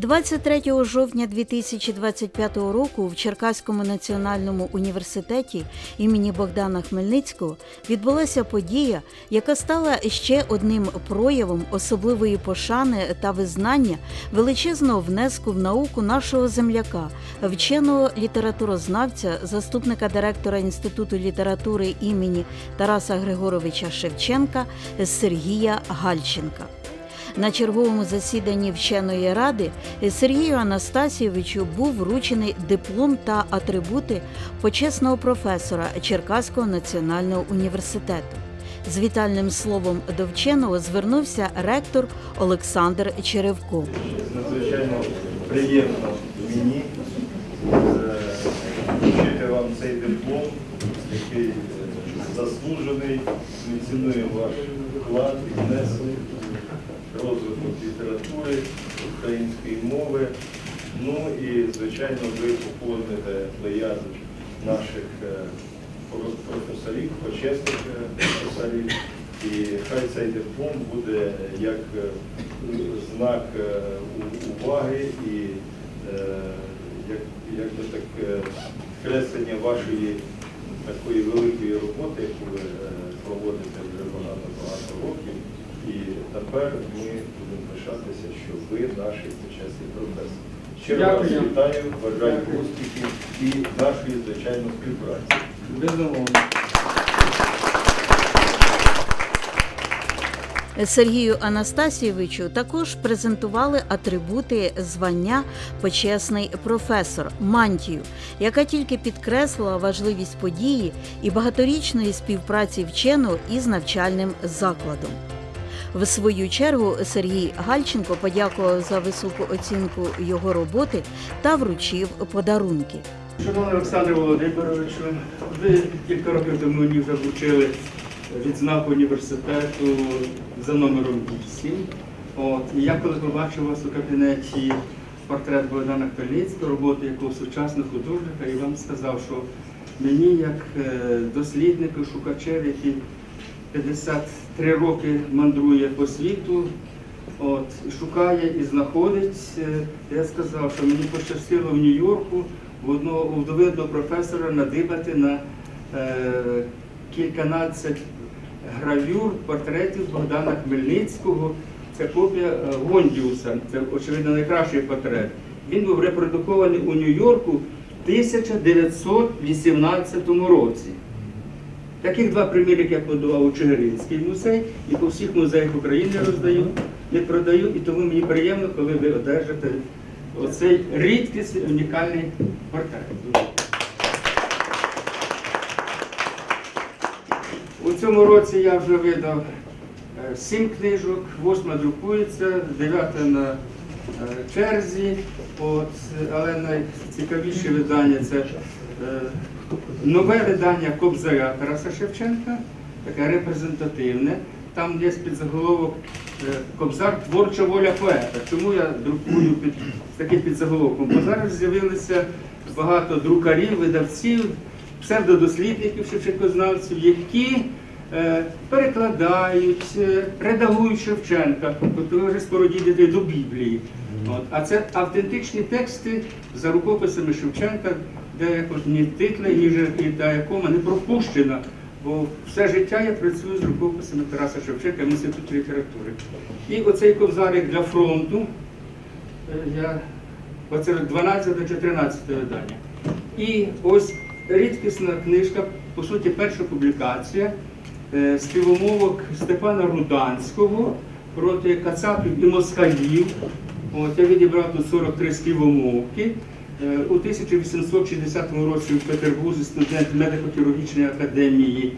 23 жовтня 2025 року в Черкаському національному університеті імені Богдана Хмельницького відбулася подія, яка стала ще одним проявом особливої пошани та визнання величезного внеску в науку нашого земляка, вченого літературознавця, заступника директора Інституту літератури імені Тараса Григоровича Шевченка Сергія Гальченка. На черговому засіданні вченої ради Сергію Анастасійовичу був вручений диплом та атрибути почесного професора Черкаського національного університету. З вітальним словом до вченого звернувся ректор Олександр Черевко. Надзвичайно приємно мені е, вручити вам цей диплом, який е, заслужений. Ми ваш вклад і внесок розвиток літератури, української мови. Ну і, звичайно, ви поповните плеяду наших е, професорів, почесних е, професорів. І хай цей диплом буде як е, знак е, уваги і як, як так креслення вашої такої великої роботи, яку ви е, проводите вже багато-багато років. І тепер ми будемо пишатися, що ви наш почесний професор. Щиро вас Дякую. вітаю, бажаю Дякую. успіхів і нашої, звичайно, співпраці. Безумовно. Сергію Анастасійовичу також презентували атрибути звання почесний професор мантію, яка тільки підкреслила важливість події і багаторічної співпраці вченого із навчальним закладом. В свою чергу Сергій Гальченко подякував за високу оцінку його роботи та вручив подарунки. Шановний Олександр Володимировичу, ви кілька років тому мені вже вручили відзнаку університету за номером 8. От, і я коли побачив вас у кабінеті портрет Богдана Хмельницького, роботу якого сучасного художника, і вам сказав, що мені, як е, досліднику, шукачеві, який 53 роки мандрує по світу, От, шукає і знаходить. Е, Я сказав, що мені пощастило в Нью-Йорку в одного вдовидного професора надибати на е, кільканадцять гравюр портретів Богдана Хмельницького. Це копія е, Гондіуса, це очевидно найкращий портрет. Він був репродукований у Нью-Йорку в 1918 році. Таких два примірники я подавав у Чигиринський музей і по всіх музеях України роздаю, не продаю, і тому мені приємно, коли ви одержите оцей рідкісний унікальний портрет. У цьому році я вже видав е, сім книжок, восьма друкується, дев'ята на е, черзі. От, але найцікавіше видання це е, нове видання Кобзаря Тараса Шевченка, таке репрезентативне. Там є підзаголовок е, Кобзар творча воля поета. Чому я друкую під з таким підзаголовком? Бо зараз з'явилося багато друкарів, видавців, псевдодослідників, шевченкознавців, які е, перекладають, е, редагують Шевченка, тобто вже скоро дійдете до Біблії. От. А це автентичні тексти за рукописами Шевченка, де якось ні титли, ні жертва якома не пропущена. Бо все життя я працюю з рукописами Тараса Шевченка в інституті літератури. І оцей ковзарик для фронту, е, я, оце 12 чи 13 видання. І ось рідкісна книжка, по суті, перша публікація е, співомовок Степана Руданського проти Кацапів і москалів. От, я відібрав тут 43 співомовки. Е, У 1860 році в Петербурзі студент медико-хірургічної академії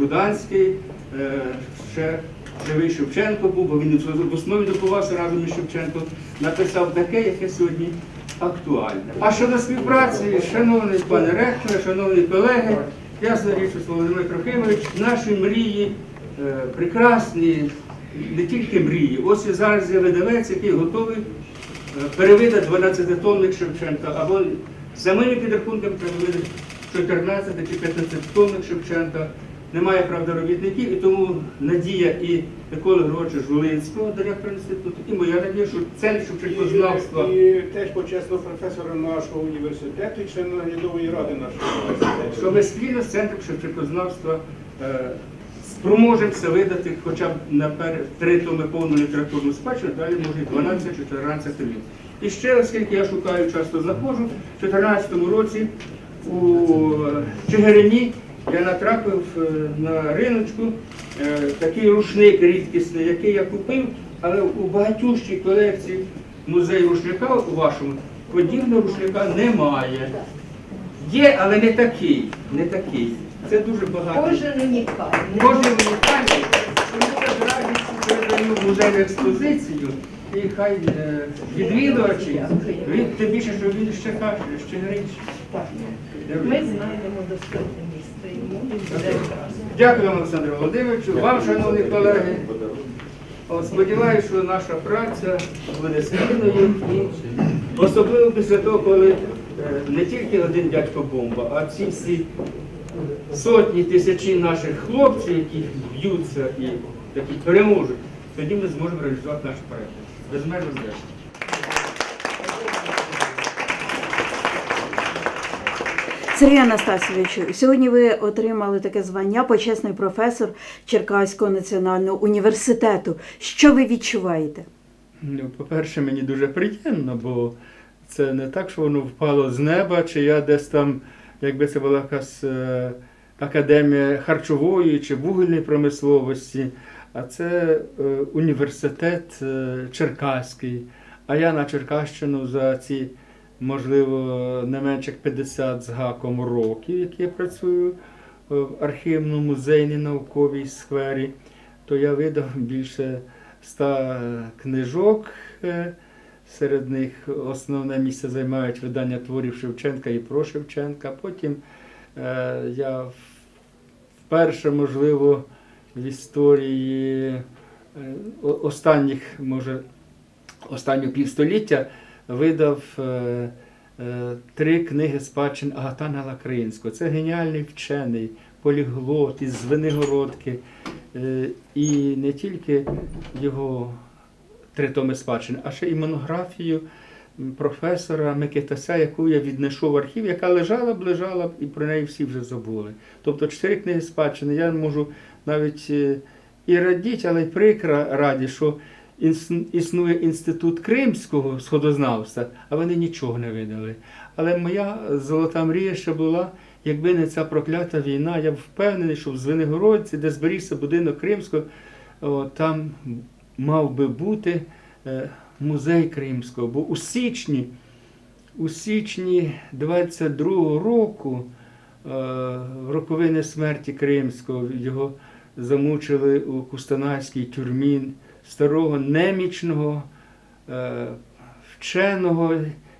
Руданський, е, ще живий Шевченко був, бо він в основі допувався разом із Шевченком, написав таке, яке сьогодні актуальне. А щодо співпраці, шановний пане ректоре, шановні колеги, ясна річ, Володимир Трохимович, наші мрії е, прекрасні, не тільки мрії. Ось і зараз є видавець, який готовий е, перевидати 12 тонник Шевченка, або за моїми підрахунками треба видати 14 чи 15 тонник Шевченка. немає правда робітників, і тому надія і Миколи Григоровича Жулинського, директора інституту, і моя надія, що цель Шевченкознавства. І, і теж почесного професора нашого університету і члена наглядової ради нашого університету. що ми спільно з центром Шевченкознавства е, спроможемося видати хоча б на три томи повну літературну спадщину, далі може 12-14 томів. І ще, оскільки я шукаю, часто знаходжу, в 2014 році у е, Чигирині я натрапив е, на риночку е, такий рушник рідкісний, який я купив, але у багатющій колекції музею рушника у вашому подібного рушника немає. Є, але не такий. Не такий. Це дуже багато. Кожен унікальний. Кожен унікальний. Тому я з радістю передаю в експозицію. І хай е, відвідувачі, він тим більше, що він ще каже, ще. Ми знайдемо достойне місце йому і буде. Дякую вам, Олександр Володимировичу, вам, шановні колеги. Сподіваюся, що наша праця буде спільною і особливо після того, коли е, не тільки один дядько бомба, а ці всі сотні тисячі наших хлопців, які б'ються і такі переможуть, тоді ми зможемо реалізувати наш проект. Безмежно вдячний. Сергій Анастасійовичу, сьогодні ви отримали таке звання почесний професор Черкаського національного університету. Що ви відчуваєте? Ну, по-перше, мені дуже приємно, бо це не так, що воно впало з неба, чи я десь там, якби це була якась е, академія харчової чи вугільної промисловості, а це е, університет е, Черкаський. А я на Черкащину за ці, можливо, не менше 50 з гаком років, які я працюю в архівно-музейній науковій сфері, то я видав більше ста книжок. е, Серед них основне місце займають видання творів Шевченка і про Шевченка. Потім е, я вперше, можливо, в історії е, останніх, може, останнього півстоліття видав е, е, три книги спадщин Агатана Лакринського. Це геніальний вчений, поліглот із Звенигородки. Е, І не тільки його три томи спадщини, а ще і монографію професора Микитася, яку я віднайшов в архів, яка лежала б, лежала б, і про неї всі вже забули. Тобто чотири книги спадщини. Я можу навіть е, і радіти, але й прикро раді, що існує інститут кримського сходознавства, а вони нічого не видали. Але моя золота мрія ще була, якби не ця проклята війна, я б впевнений, що в Звенигородці, де зберігся будинок Кримського, там мав би бути е, музей Кримського. Бо у січні, у січні 22-го року, е, в роковини смерті Кримського, його замучили у Кустанайській тюрмі старого немічного е, вченого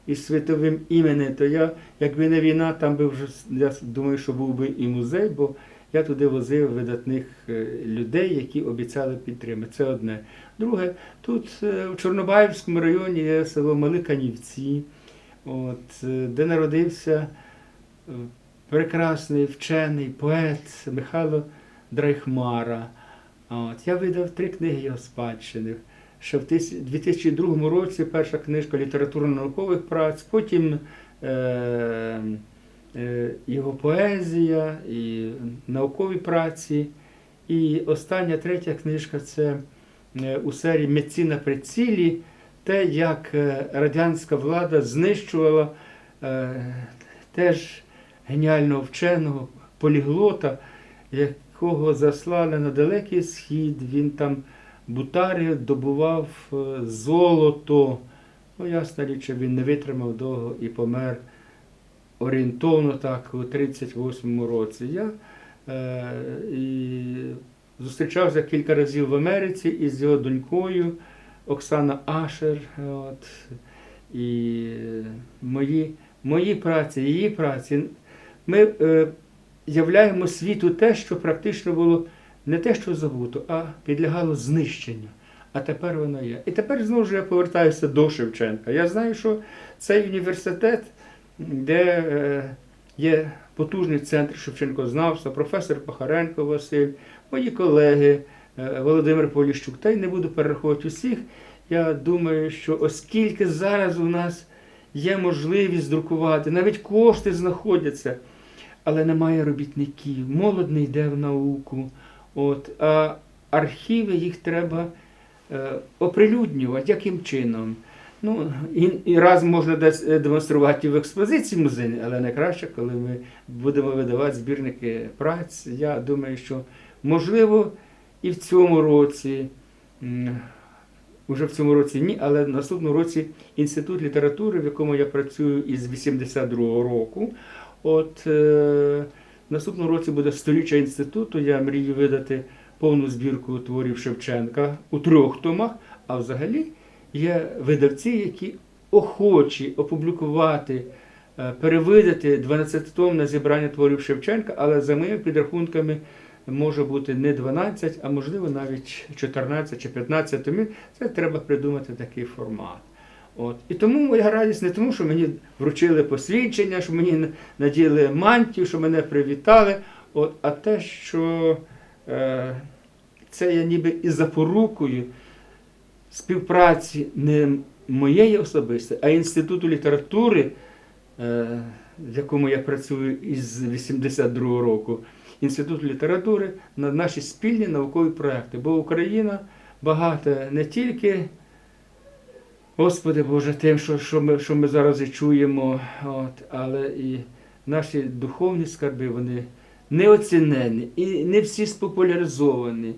із світовим іменем, то я, якби не війна, там би вже я думаю, що був би і музей, бо я туди возив видатних е, людей, які обіцяли підтримати. Це одне. Друге, тут е, в Чорнобаївському районі є село Маликанівці, от, е, де народився прекрасний вчений поет Михайло Драйхмара. От, я видав три книги його спадщини. Ще в 2002 році перша книжка літературно-наукових праць, потім його поезія і наукові праці. І остання третя книжка це е, у серії Митці на прицілі, те, як е, радянська влада знищувала е, теж геніального вченого поліглота, якого заслали на далекий схід. Він там бутарі добував е, золото. Ну, ясна річ, він не витримав довго і помер орієнтовно так у 38-му році. Я е, і зустрічався кілька разів в Америці із його донькою Оксана Ашер. От, і мої, мої праці, її праці. Ми е, являємо світу те, що практично було не те, що забуто, а підлягало знищенню. А тепер воно є. І тепер знову ж я повертаюся до Шевченка. Я знаю, що цей університет, де е, є потужний центр Шевченкознавства, професор Пахаренко Василь, мої колеги е, Володимир Поліщук. Та й не буду перераховувати усіх. Я думаю, що оскільки зараз у нас є можливість друкувати, навіть кошти знаходяться, але немає робітників, молодь не йде в науку. От, а архіви їх треба е, оприлюднювати. Яким чином? Ну, і, і раз можна е, демонструвати в експозиції музейній, але найкраще, коли ми будемо видавати збірники праць. Я думаю, що можливо і в цьому році, м, уже в цьому році ні, але в наступному році інститут літератури, в якому я працюю із 82-го року. От е, в році буде сторіччя інституту. Я мрію видати повну збірку творів Шевченка у трьох томах, а взагалі є видавці, які охочі опублікувати, е, перевидати 12-томне зібрання творів Шевченка, але за моїми підрахунками може бути не 12, а можливо навіть 14 чи 15 томів. Це треба придумати такий формат. От. І тому моя радість не тому, що мені вручили посвідчення, що мені наділи мантію, що мене привітали, от, а те, що е, це я ніби і запорукою співпраці не моєї особистої, а Інституту літератури, е, в якому я працюю із 82-го року, Інституту літератури на наші спільні наукові проекти. Бо Україна багата не тільки, Господи Боже, тим, що, що, ми, що ми зараз і чуємо, от, але і наші духовні скарби, вони неоцінені і не всі спопуляризовані.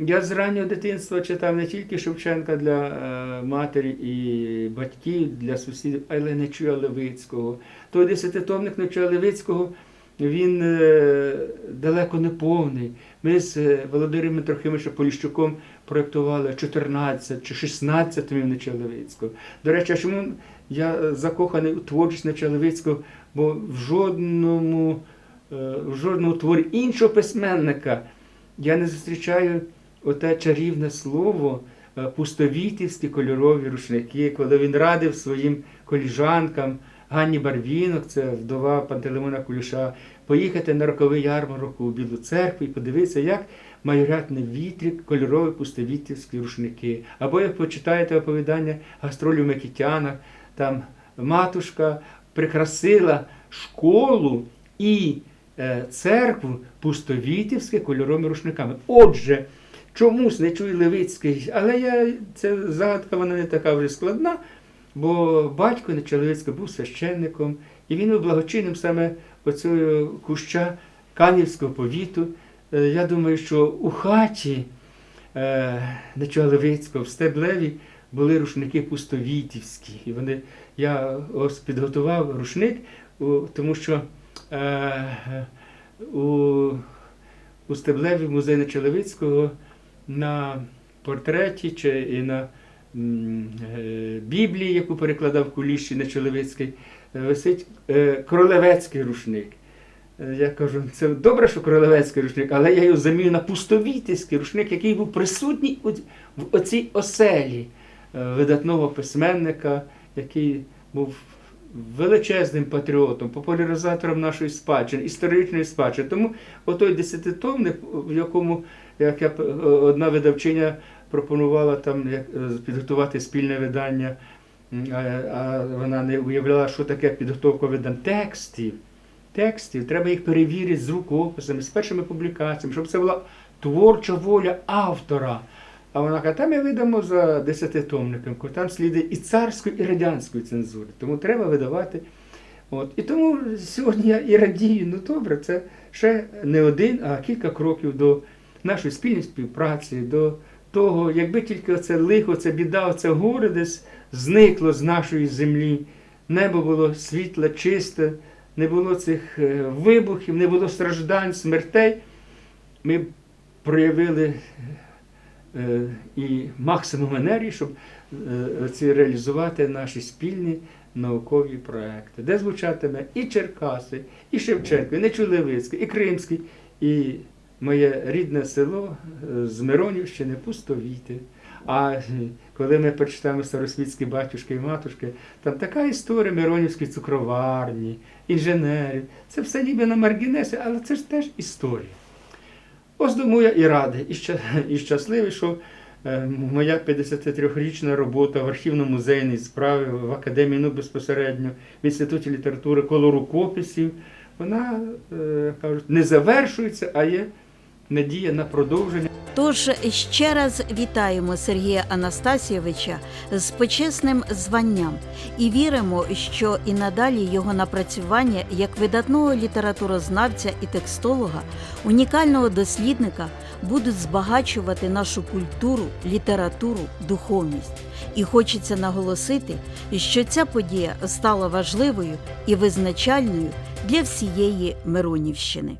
Я з раннього дитинства читав не тільки Шевченка для е, матері і батьків, для сусідів, але Нечуя Левицького. Той десятитомник Нечуя Левицького, він е, далеко не повний. Ми з е, Володимиром Трохимовичем Поліщуком проєктували 14 чи 16 томів Нечуя Левицького. До речі, чому я закоханий у творчість Нечуя Левицького, бо в жодному, в жодному творі іншого письменника я не зустрічаю оте чарівне слово е, пустовітівські кольорові рушники, коли він радив своїм коліжанкам Ганні Барвінок, це вдова Пантелеймона Куліша, поїхати на роковий ярмарок у Білу церкву і подивитися, як майорять на вітрі кольорові пустовітівські рушники. Або як почитаєте оповідання гастролю в там матушка прикрасила школу і е, церкву пустовітівськими кольоровими рушниками. Отже, чомусь не чую Левицький, але я, ця загадка вона не така вже складна, бо батько Нечоловицький був священником, і він був благочинним саме оцього куща Канівського повіту. Е, Я думаю, що у хаті е, Нечоловицького в Стеблеві були рушники пустовітівські. І вони, я ось підготував рушник, тому що е, у, у Стеблеві музей Нечоловицького на портреті чи і на е, Біблії, яку перекладав Куліщі Нечоловицький, е, висить е, королевецький рушник. Я кажу, це добре, що королевецький рушник, але я його заміню на пустовітівський рушник, який був присутній в оцій оселі видатного письменника, який був величезним патріотом, популяризатором нашої спадщини, історичної спадщини. Тому отой десятитомник, в якому як я, одна видавчиня пропонувала там е, підготувати спільне видання, а вона не уявляла, що таке підготовка видань текстів. Текстів, треба їх перевірити з рукописами, з першими публікаціями, щоб це була творча воля автора. А вона каже, там ми видамо за десятитомником, там сліди і царської, і радянської цензури. Тому треба видавати. От. І тому сьогодні я і радію, ну добре, це ще не один, а кілька кроків до нашої спільної співпраці, до того, якби тільки оце лихо, це біда, оце горе десь зникло з нашої землі, небо було світле, чисте, не було цих е, вибухів, не було страждань, смертей, ми проявили і максимум енергії, щоб е, ці реалізувати наші спільні наукові проекти, де звучатиме і Черкаси, і Шевченко, і Нечулевицький, і Кримський, і моє рідне село е, з Миронівщини, Пустовіти. А е, коли ми прочитаємо старосвітські батюшки і матушки, там така історія Миронівської цукроварні, інженерів. Це все ніби на маргінесі, але це ж теж історія. Ось тому я і радий, і, щасливий, що е, моя 53-річна робота в архівно-музейній справі в Академії ну, безпосередньо, в Інституті літератури коло рукописів, вона, е, кажуть, не завершується, а є надія на продовження. Тож ще раз вітаємо Сергія Анастасійовича з почесним званням і віримо, що і надалі його напрацювання як видатного літературознавця і текстолога, унікального дослідника будуть збагачувати нашу культуру, літературу, духовність. І хочеться наголосити, що ця подія стала важливою і визначальною для всієї Миронівщини.